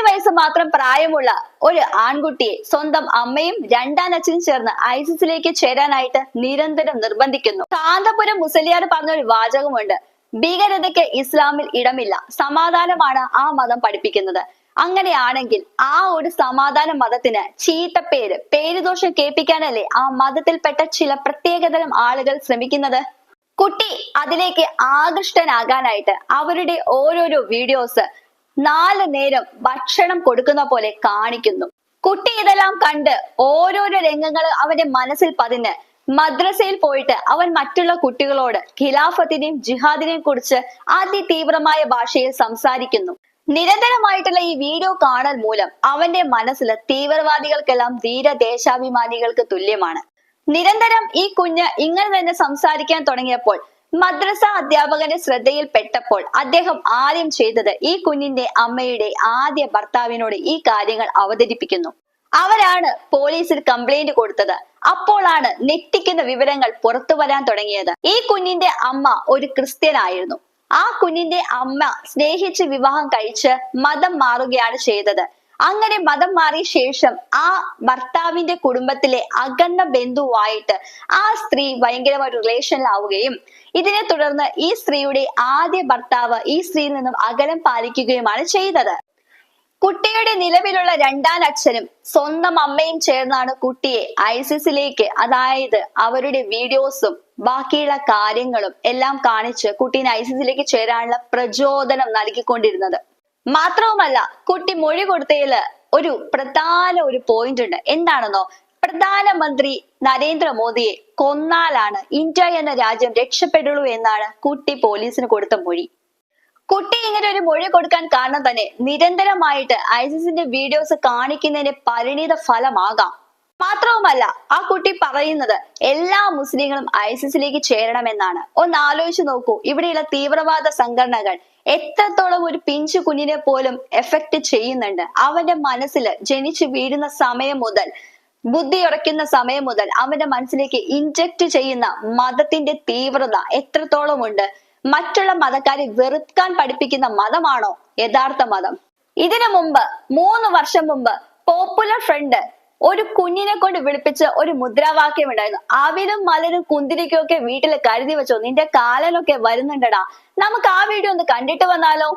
പതിനഞ്ച് വയസ്സ് മാത്രം പ്രായമുള്ള ഒരു ആൺകുട്ടിയെ സ്വന്തം അമ്മയും രണ്ടാം അച്ഛനും ചേർന്ന് ഐസിസിലേക്ക് ചേരാനായിട്ട് നിരന്തരം നിർബന്ധിക്കുന്നു. കാന്തപുരം മുസലിയാർ പറഞ്ഞ ഒരു വാചകമുണ്ട്. ഭീകരതയ്ക്ക് ഇസ്ലാമിൽ ഇടമില്ല. സമാധാനമാണ് ആ മതം പഠിപ്പിക്കുന്നത്. അങ്ങനെയാണെങ്കിൽ ആ ഒരു സമാധാന മതത്തിന് ചീത്ത പേര് പേരുദോഷം കേൾപ്പിക്കാനല്ലേ ആ മതത്തിൽപ്പെട്ട ചില പ്രത്യേകതരം ആളുകൾ ശ്രമിക്കുന്നത്? കുട്ടി അതിലേക്ക് ആകൃഷ്ടനാകാനായിട്ട് അവരുടെ ഓരോരോ വീഡിയോസ് നാല് നേരം ഭക്ഷണം കൊടുക്കുന്ന പോലെ കാണിക്കുന്നു. കുട്ടി ഇതെല്ലാം കണ്ട് ഓരോരോ രംഗങ്ങൾ അവന്റെ മനസ്സിൽ പതിഞ്ഞ് മദ്രസയിൽ പോയിട്ട് അവൻ മറ്റുള്ള കുട്ടികളോട് ഖിലാഫത്തിനെയും ജിഹാദിനെയും കുറിച്ച് അതിതീവ്രമായ ഭാഷയിൽ സംസാരിക്കുന്നു. നിരന്തരമായിട്ടുള്ള ഈ വീഡിയോ കാണൽ മൂലം അവന്റെ മനസ്സിൽ തീവ്രവാദികൾക്കെല്ലാം ധീര ദേശാഭിമാനികൾക്ക് തുല്യമാണ്. നിരന്തരം ഈ കുഞ്ഞ് ഇങ്ങനെ തന്നെ സംസാരിക്കാൻ തുടങ്ങിയപ്പോൾ മദ്രസ അധ്യാപകന്റെ ശ്രദ്ധയിൽപ്പെട്ടപ്പോൾ അദ്ദേഹം ആദ്യം ചെയ്തത് ഈ കുഞ്ഞിന്റെ അമ്മയുടെ ആദ്യ ഭർത്താവിനോട് ഈ കാര്യങ്ങൾ അവതരിപ്പിക്കുന്നു. അവരാണ് പോലീസിൽ കംപ്ലൈന്റ് കൊടുത്തത്. അപ്പോഴാണ് നെറ്റിക്കുന്ന വിവരങ്ങൾ പുറത്തു വരാൻ തുടങ്ങിയത്. ഈ കുഞ്ഞിന്റെ അമ്മ ഒരു ക്രിസ്ത്യനായിരുന്നു. ആ കുഞ്ഞിന്റെ അമ്മ സ്നേഹിച്ച് വിവാഹം കഴിച്ച് മതം മാറുകയാണ് ചെയ്തത്. അങ്ങനെ മതം മാറിയ ശേഷം ആ ഭർത്താവിന്റെ കുടുംബത്തിലെ അകന്ന ബന്ധുവായിട്ട് ആ സ്ത്രീ ഭയങ്കരമായ റിലേഷനിലാവുകയും ഇതിനെ തുടർന്ന് ഈ സ്ത്രീയുടെ ആദ്യ ഭർത്താവ് ഈ സ്ത്രീയിൽ നിന്നും അകലം പാലിക്കുകയുമാണ് ചെയ്തത്. കുട്ടിയുടെ നിലവിലുള്ള രണ്ടാം അച്ഛനും സ്വന്തം അമ്മയും ചേർന്നാണ് കുട്ടിയെ ഐസിസിലേക്ക് അതായത് അവരുടെ വീഡിയോസും ബാക്കിയുള്ള കാര്യങ്ങളും എല്ലാം കാണിച്ച് കുട്ടീനെ ഐസിസിലേക്ക് ചേരാനുള്ള പ്രചോദനം നൽകിക്കൊണ്ടിരുന്നത്. മാത്രവുമല്ല കുട്ടി മൊഴി കൊടുത്തതിൽ ഒരു പ്രധാന ഒരു പോയിന്റ് ഉണ്ട്. എന്താണെന്നോ? പ്രധാനമന്ത്രി നരേന്ദ്രമോദിയെ കൊന്നാലാണ് ഇന്ത്യ എന്ന രാജ്യം രക്ഷപ്പെടുള്ളൂ എന്നാണ് കുട്ടി പോലീസിന് കൊടുത്ത മൊഴി. കുട്ടി ഇങ്ങനെ ഒരു മൊഴി കൊടുക്കാൻ കാരണം തന്നെ നിരന്തരമായിട്ട് ഐസിസിന്റെ വീഡിയോസ് കാണിക്കുന്നതിന്റെ പരിണിത ഫലമാകാം. മാത്രവുമല്ല ആ കുട്ടി പറയുന്നത് എല്ലാ മുസ്ലിങ്ങളും ഐസിസിലേക്ക് ചേരണമെന്നാണ്. ഒന്ന് ആലോചിച്ച് നോക്കൂ ഇവിടെയുള്ള തീവ്രവാദ സംഘടനകൾ എത്രത്തോളം ഒരു പിഞ്ചു കുഞ്ഞിനെ പോലും എഫക്ട് ചെയ്യുന്നുണ്ട്? അവന്റെ മനസ്സിൽ ജനിച്ചു വീഴുന്ന സമയം മുതൽ ബുദ്ധി ഉറയ്ക്കുന്ന സമയം മുതൽ അവന്റെ മനസ്സിലേക്ക് ഇൻജക്ട് ചെയ്യുന്ന മതത്തിന്റെ തീവ്രത എത്രത്തോളം ഉണ്ട്? മറ്റുള്ള മതക്കാരെ വെറുക്കാൻ പഠിപ്പിക്കുന്ന മതമാണോ യഥാർത്ഥ മതം? ഇതിനു മുമ്പ് മൂന്ന് വർഷം മുമ്പ് പോപ്പുലർ ഫ്രണ്ട് ഒരു കുഞ്ഞിനെ കൊണ്ട് വിളിപ്പിച്ച ഒരു മുദ്രാവാക്യം ഉണ്ടായിരുന്നു. അവിലും മലരും കുന്തിരിക്കും ഒക്കെ വീട്ടിൽ കരുതി വെച്ചോ നിന്റെ കാലനൊക്കെ വരുന്നുണ്ടടാ. നമുക്ക് ആ വീഡിയോ ഒന്ന് കണ്ടിട്ട് വന്നാലോ?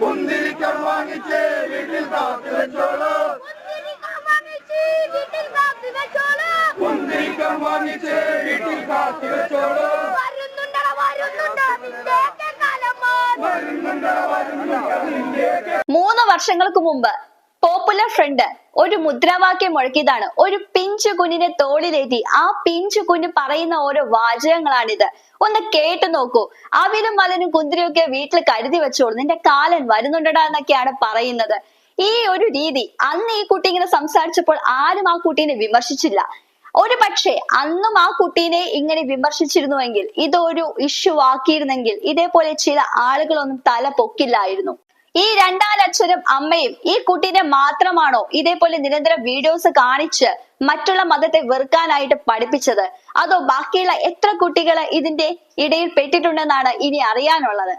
കുന്തിരിക്കം വാങ്ങിച്ച് വീട്ടിൽ കാത്തു വെച്ചോളൂ. വരുന്നുണ്ട് വീട്ടിൽ നിന്റെ മൂന്ന് വർഷങ്ങൾക്ക് മുമ്പ് പോപ്പുലർ ഫ്രണ്ട് ഒരു മുദ്രാവാക്യം മുഴക്കിയതാണ്. ഒരു പിഞ്ചു കുഞ്ഞിനെ തോളിലേറ്റി. ആ പിഞ്ചു കുഞ്ഞ് പറയുന്ന ഓരോ വാചകങ്ങളാണിത്. ഒന്ന് കേട്ടു നോക്കൂ. അവിലും മലനും കുന്തിരിയൊക്കെ വീട്ടിൽ കരുതി വെച്ചോളൂ. നിന്റെ കാലൻ വരുന്നുണ്ടടാ എന്നൊക്കെയാണ് പറയുന്നത്. ഈ ഒരു രീതി അന്ന് ഈ കുട്ടി ഇങ്ങനെ സംസാരിച്ചപ്പോൾ ആരും ആ കുട്ടീനെ വിമർശിച്ചില്ല. ഒരു പക്ഷേ അന്നും ആ കുട്ടീനെ ഇങ്ങനെ വിമർശിച്ചിരുന്നുവെങ്കിൽ ഇതൊരു ഇഷ്യൂ ആക്കിയിരുന്നെങ്കിൽ ഇതേപോലെ ചില ആളുകളൊന്നും തല പൊക്കില്ലായിരുന്നു. ഈ രണ്ടാലക്ഷരം അമ്മയും ഈ കുട്ടീനെ മാത്രമാണോ ഇതേപോലെ നിരന്തരം വീഡിയോസ് കാണിച്ച് മറ്റുള്ള മതത്തെ വെറുക്കാനായിട്ട് പഠിപ്പിച്ചത്? അതോ ബാക്കിയുള്ള എത്ര കുട്ടികൾ ഇതിന്റെ ഇടയിൽ പെട്ടിട്ടുണ്ടെന്നാണ് ഇനി അറിയാനുള്ളത്?